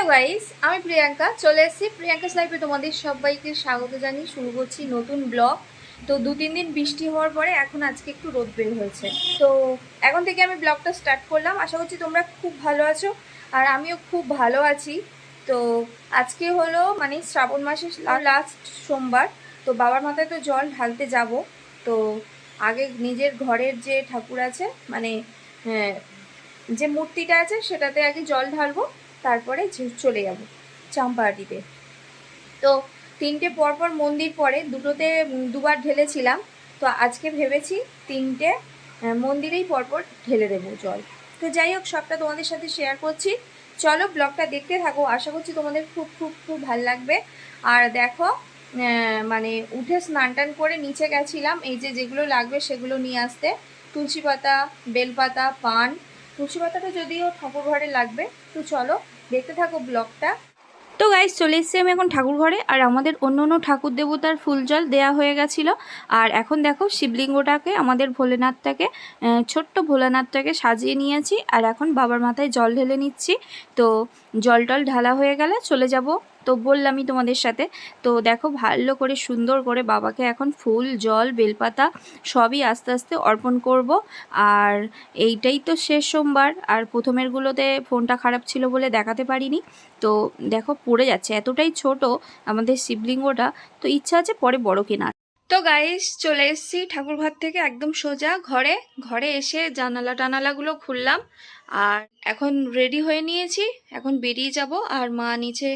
Hello guys আমি প্রিয়াঙ্কা। চলে এসেছি প্রিয়াঙ্কাস লাইফে তোমাদের সবাইকে স্বাগত জানিয়ে শুরু করছি নতুন ব্লগ। তো দু তিন দিন বৃষ্টি হওয়ার পরে এখন আজকে একটু রোদ বের হয়েছে। তো এখন থেকে আমি ব্লগটা স্টার্ট করলাম। আশা করছি তোমরা খুব ভালো আছো আর আমিও খুব ভালো আছি। তো আজকে হলো মানে শ্রাবণ মাসের লাস্ট সোমবার। তো বাবার মাথায় তো জল ঢালতে যাব। তো আগে নিজের ঘরের যে ঠাকুর আছে মানে হ্যাঁ, যে মূর্তিটা আছে সেটাতে আগে জল ঢালবো। তারপরে চলে যাব চাম্পাহাটিতে তো তিনটে পরপর মন্দির পরে দুটোতে দুবার ঢেলেছিলাম, তো আজকে ভেবেছি তিনটে মন্দিরেই পরপর ঢেলে দেবো জল। তো যাই হোক, সবটা তোমাদের সাথে শেয়ার করছি। চলো ব্লগটা দেখতে থাকো, আশা করছি তোমাদের খুব খুব খুব ভালো লাগবে। আর দেখো মানে উঠে স্নান টান করে নিচে গেছিলাম, এই যে যেগুলো লাগবে সেগুলো নিয়ে আসতে, তুলসী পাতা বেলপাতা পান তুলসী পাতাটা যদিও ঠাকুর ঘরে লাগবে, তো চলো দেখতে থাকো ব্লগটা। তো গাইজ চলে এসছি আমি এখন ঠাকুর ঘরে, আর আমাদের অন্য অন্য ঠাকুর দেবতার ফুল জল দেওয়া হয়ে গেছিল। আর এখন দেখো শিবলিঙ্গটাকে, আমাদের ভোলেনাথটাকে ছোট্ট ভোলেনাথটাকে সাজিয়ে নিয়েছি। আর এখন বাবার মাথায় জল ঢেলে নিচ্ছি। তো জল টল ঢালা হয়ে গেলে চলে যাব তো বললামই তোমাদের সাথে। তো দেখো ভালো করে সুন্দর করে বাবাকে এখন ফুল, জল, বেলপাতা সবই আস্তে আস্তে অর্পণ করব। আর এইটাই তো শেষ সোমবার। আর প্রথমেরগুলোতে ফোনটা খারাপ ছিল বলে দেখাতে পারিনি। তো দেখো পড়ে যাচ্ছে। এতটাই ছোট আমাদের শিবলিঙ্গটা। তো ইচ্ছা আছে পরে বড় কেনার। তো গাইস চলে এসেছি ঠাকুরঘর থেকে একদম সোজা ঘরে। ঘরে এসে জানালা টানালাগুলো খুললাম আর এখন রেডি হয়ে নিয়েছি। এখন বেরিয়ে যাব আর মা নিচে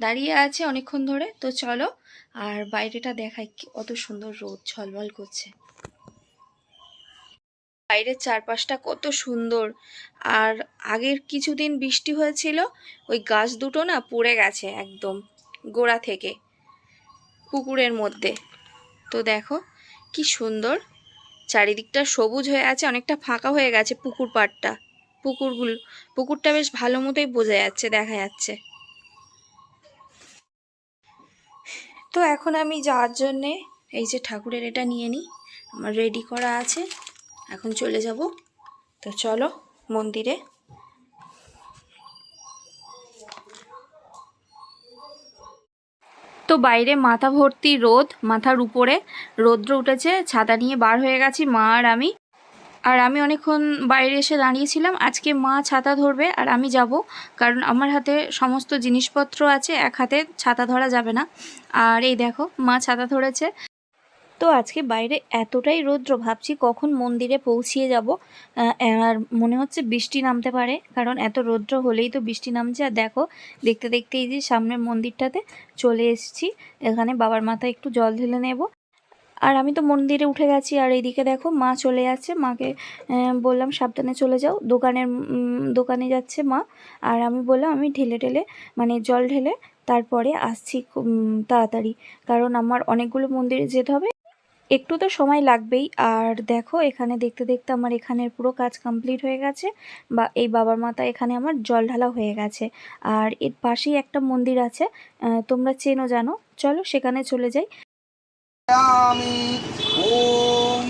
দাঁড়িয়ে আছে অনেকক্ষণ ধরে। তো চলো আর বাইরেটা দেখাই কত সুন্দর রোদ ঝলমল করছে। বাইরের চারপাশটা কত সুন্দর। আর আগের কিছুদিন বৃষ্টি হয়েছিল, ওই গাছ দুটো না পড়ে গেছে একদম গোড়া থেকে, পুকুরের মধ্যে। তো দেখো, কি সুন্দর। চারিদিকটা সবুজ হয়ে আছে, অনেকটা ফাঁকা হয়ে গেছে পুকুর পাড়টা। পুকুরগুলো, পুকুরটা বেশ ভালো মতোই বোঝা যাচ্ছে, দেখা যাচ্ছে। তো এখন আমি যাওয়ার জন্যে এই যে ঠাকুরের এটা নিয়ে নিই, আমার রেডি করা আছে। এখন চলে যাব। তো চলো, মন্দিরে। তো বাইরে মাথা ভর্তি রোদ, মাথার উপরে রৌদ্র উঠেছে, ছাতা নিয়ে বার হয়ে গেছি মা আর আমি। আর আমি অনেকক্ষণ বাইরে এসে দাঁড়িয়েছিলাম, আজকে মা ছাতা ধরবে আর আমি যাব, কারণ আমার হাতে সমস্ত জিনিসপত্র আছে, এক হাতে ছাতা ধরা যাবে না। আর এই দেখো, মা ছাতা ধরেছে। তো আজকে বাইরে এতটাই রৌদ্র, ভাবছি কখন মন্দিরে পৌঁছিয়ে যাব। আর মনে হচ্ছে বৃষ্টি নামতে পারে, কারণ এত রৌদ্র হলেই তো বৃষ্টি নামছে। আর দেখো, দেখতে দেখতে এই যে সামনের মন্দিরটাতে চলে এসেছি, এখানে বাবার মাথায় একটু জল ঢেলে নেব। আর আমি তো মন্দিরে উঠে গেছি, আর এইদিকে দেখো মা চলে যাচ্ছে। মাকে বললাম, সাবধানে চলে যাও, দোকানের দোকানে যাচ্ছে মা। আর আমি বললাম, আমি ঢেলে ঢেলে মানে জল ঢেলে তারপরে আসছি খুব তাড়াতাড়ি, কারণ আমার অনেকগুলো মন্দিরে যেতে হবে। একটু তো সময় লাগবেই। আর দেখো, এখানে দেখতে দেখতে আমার এখানের পুরো কাজ কমপ্লিট হয়ে গেছে বা এই বাবার মাতা এখানে আমার জল ঢালা হয়ে গেছে। আর এর পাশেই একটা মন্দির আছে তোমরা চেনো, জানো। চলো, সেখানে চলে যাই। আমি ওম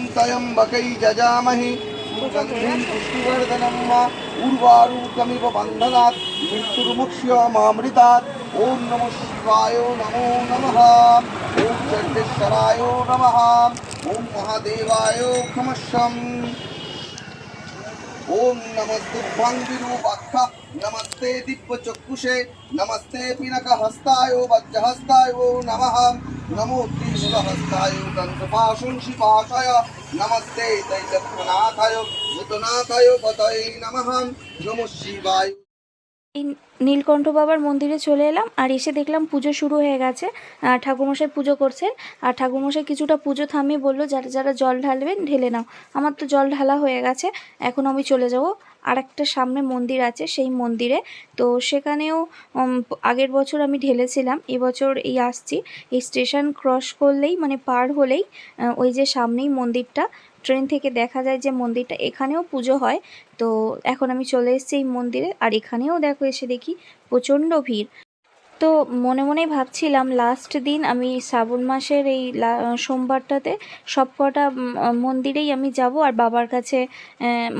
শিবায় ॐ चण्डेश्वराय नमः ॐ महादेवाय नमः ॐ नमस्तुभ्यं विरूपाक्ष नमस्ते दिव्यचक्षुषे नमस्ते पिनकहस्ताय वज्रहस्ताय नमः नमो त्रिशूलहस्ताय दन्तपाशं शिपाशाय नमस्ते दैत्यनाथाय भूतनाथाय पतये नमः नमः शिवाय এই নীলকণ্ঠ বাবার মন্দিরে চলে এলাম আর এসে দেখলাম পুজো শুরু হয়ে গেছে। ঠাকুরমশাই পুজো করছেন। আর ঠাকুরমশাই কিছুটা পুজো থামিয়ে বলল, যারা যারা জল ঢালবেন ঢেলে নাও। আমার তো জল ঢালা হয়ে গেছে। এখন আমি চলে যাব। আর একটা সামনে মন্দির আছে সেই মন্দিরে। তো সেখানেও আগের বছর আমি ঢেলেছিলাম। এবছর এই আসছি। এই স্টেশন ক্রস করলেই মানে পার হলেই ওই যে সামনেই মন্দিরটা ট্রেন থেকে দেখা যায় যে মন্দিরটা এখানেও পুজো হয়। তো এখন আমি চলে এসেছি এই মন্দিরে আর এখানেও দেখো এসে দেখি প্রচণ্ড ভিড়। তো মনে মনে ভাবছিলাম লাস্ট দিন আমি শ্রাবণ মাসের এই সোমবারটাতে সব কটা মন্দিরেই আমি যাব আর বাবার কাছে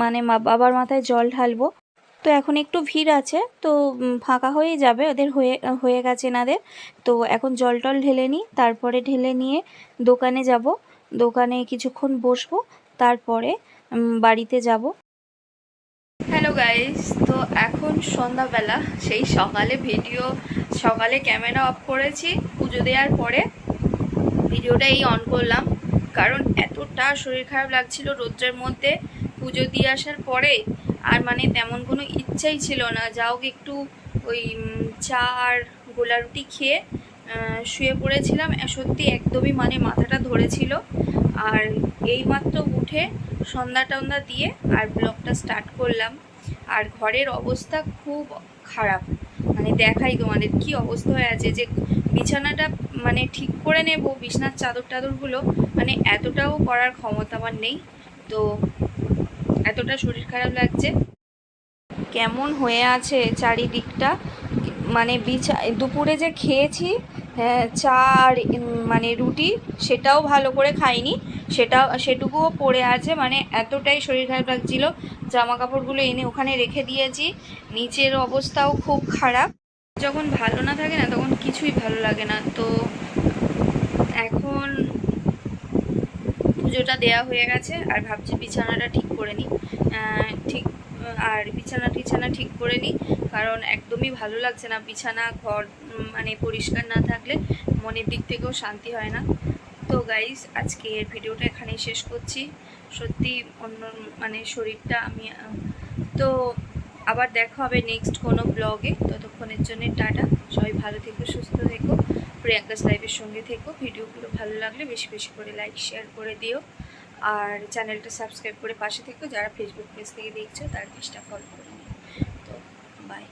মানে বাবার মাথায় জল ঢালবো। তো এখন একটু ভিড় আছে, তো ফাঁকা হয়ে যাবে ওদের হয়ে হয়ে গেছে এনাদের। তো এখন জল টল ঢেলে নিই, তারপরে ঢেলে নিয়ে দোকানে যাব। দোকানে কিছুক্ষণ বসবো, তারপরে বাড়িতে যাব। হ্যালো গাইস তো এখন সন্ধ্যাবেলা, সেই সকালে ভিডিও সকালে ক্যামেরা অফ করেছি, পুজো দেওয়ার পরে ভিডিওটা এই অন করলাম। কারণ এতটা শরীর খারাপ লাগছিল রোদ্রের মধ্যে, পুজো দিয়ে আসার পরে, আর মানে তেমন কোনো ইচ্ছাই ছিল না। যাও একটু ওই চা আর গোলা রুটি খেয়ে শুয়ে পড়েছিলাম। সত্যি একদমই মানে মাথাটা ধরেছিল। আর এইমাত্র উঠে সন্ধ্যা টন্দা দিয়ে আর ব্লগটা স্টার্ট করলাম। আর ঘরের অবস্থা খুব খারাপ। মানে দেখাই তোমাদের কি অবস্থা হয়ে আছে যে বিছানাটা মানে ঠিক করে নেব, বিছনার চাদর টাদরগুলো মানে এতটাও করার ক্ষমতা আমার নেই। তো এতটা শরীর খারাপ লাগছে। কেমন হয়ে আছে চারিদিকটা? মানে বিছা দুপুরে যে খেয়েছি চা আর মানে রুটি সেটাও ভালো করে খাইনি। সেটাও সেটুকুও পড়ে আছে মানে এতটাই শরীর খারাপ লাগছিল। জামা কাপড়গুলো এনে ওখানে রেখে দিয়েছি। নিচের অবস্থাও খুব খারাপ। যখন ভালো না থাকে না, তখন কিছুই ভালো লাগে না। তো এখন পুজোটা দেয়া হয়ে গেছে, আর ভাবছি বিছানাটা ঠিক করে নিই। ঠিক, আর বিছানা টিছানা ঠিক করে নিই, কারণ একদমই ভালো লাগছে না। বিছানা, ঘর মানে পরিষ্কার না থাকলে মনের দিক থেকেও শান্তি হয় না। তো গাইস আজকের ভিডিওটা এখানেই শেষ করছি। সত্যি অন্য মানে শরীরটা আমি, তো আবার দেখা হবে নেক্সট কোনো ব্লগে ততক্ষণের জন্য টাটা। সবাই ভালো থেকো, সুস্থ থেকো। প্রিয়াঙ্কাস লাইভের সঙ্গে থেকো। ভিডিওগুলো ভালো লাগলে বেশি বেশি করে লাইক শেয়ার করে দিও। আর চ্যানেলটা সাবস্ক্রাইব করে পাশে থেকো। যারা ফেসবুক পেজ থেকে দেখছ, তার পেজটা ফলো করে নিও। তো বাই